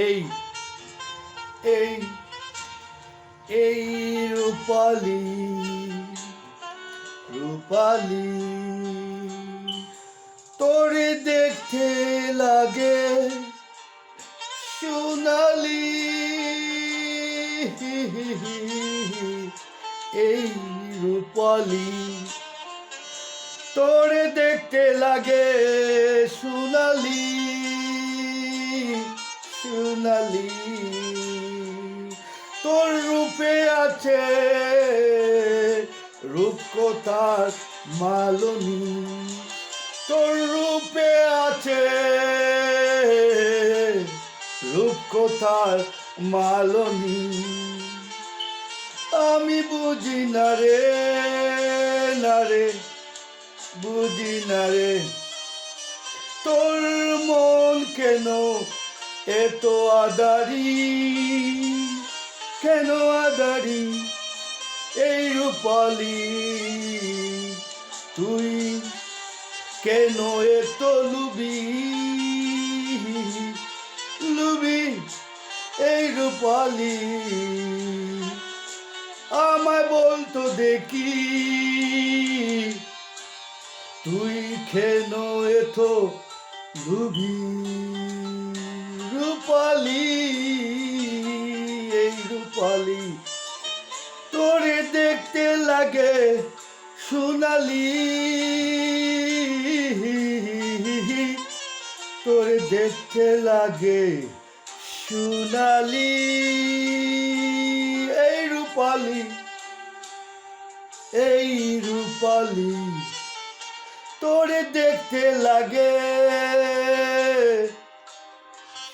এই এই এই রূপালি রূপালি তোরে দেখতে লাগে সোনালি। এই রূপালি তোরে দেখতে লাগে, সোনালি সোনালি। তোর রূপে আছে রূপকথার মালনী। তোর রূপে আছে রূপকথার মালনী। আমি বুঝি না রে বুঝি না রে তোর মন কেন এত আদারি? কেন আদারি এই রূপালি? তুই কেন এত লুবি? লুবি এই রূপালি? আমায় বলতো দেখি তুই কেন এত লুবি রূপালি, এই রূপালি। তোরে দেখতে লাগে সোনালি। তোরে দেখতে লাগে সোনালি, এই রূপালি এই রূপালি। তোরে দেখতে লাগে।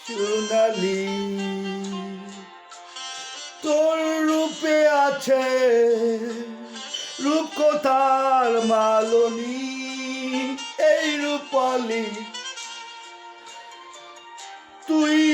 সোনালি তোর রূপে আছে রূপ মালনি। এই রূপালি তুই